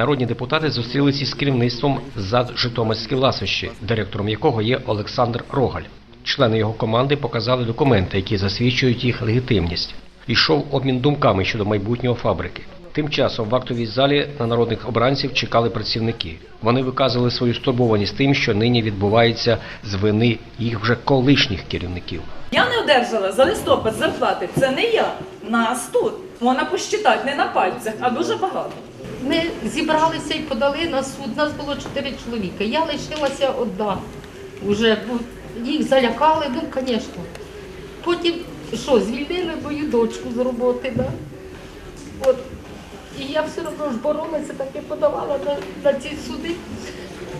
Народні депутати зустрілися із керівництвом ЗАД Житомирські ласощі, директором якого є Олександр Рогаль. Члени його команди показали документи, які засвідчують їх легітимність. Йшов обмін думками щодо майбутнього фабрики. Тим часом в актовій залі на народних обранців чекали працівники. Вони виказували свою стурбованість тим, що нині відбувається з вини їх вже колишніх керівників. Я не одержала за листопад зарплати. Це не я. Нас тут. Можна посчитати не на пальцях, а дуже багато. Ми зібралися і подали на суд. Нас було чотири чоловіка. Я лишилася одна. Уже бо їх залякали, ну, звісно. Потім що, звільнили мою дочку з роботи, да? От. І я все одно ж боролася, так і подавала на, на ці суди.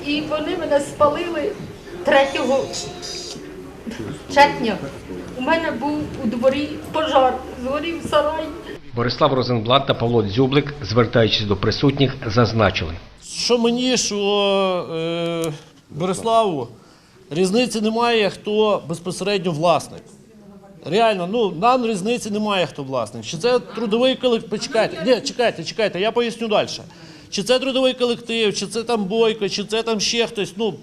І вони мене спалили 3 червня. У мене був у дворі пожар, згорів сарай. Борислав Розенблат та Павло Дзюблик, звертаючись до присутніх, зазначили. Що мені, що е, Бориславу, різниці немає, хто безпосередньо власник. Реально, ну нам різниці немає, хто власник. Чи це трудовий колектив? Почекайте, ні, чекайте, чекайте, я поясню далі. Чи це трудовий колектив, чи це там бойко, чи це там ще хтось. Ну,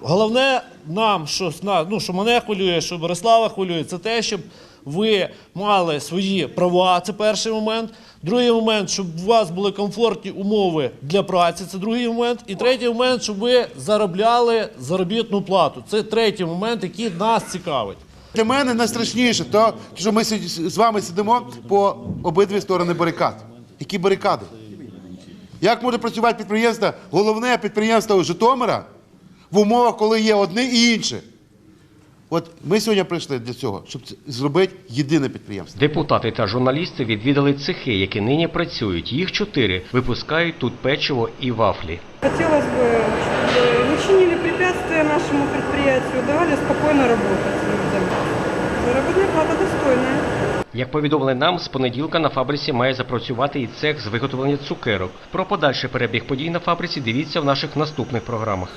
головне нам, що, ну, що мене хвилює, що Борислава хвилює, це те, щоб ви мали свої права, це перший момент. Другий момент, щоб у вас були комфортні умови для праці, це другий момент. І третій момент, щоб ви заробляли заробітну плату. Це третій момент, який нас цікавить. Для мене найстрашніше, то що ми з вами сидимо по обидві сторони барикад. Які барикади? Як може працювати підприємство, головне підприємство Житомира в умовах, коли є одне і інше? От ми сьогодні прийшли для цього, щоб зробити єдине підприємство. Депутати та журналісти відвідали цехи, які нині працюють. Їх чотири випускають тут печиво і вафлі. Хотелось бы, чтобы не чинили препятствия нашему предприятию, давали спокойно работать людям. Заработная плата достойная. Як повідомили нам, з понеділка на фабриці має запрацювати і цех з виготовлення цукерок. Про подальший перебіг подій на фабриці дивіться в наших наступних програмах.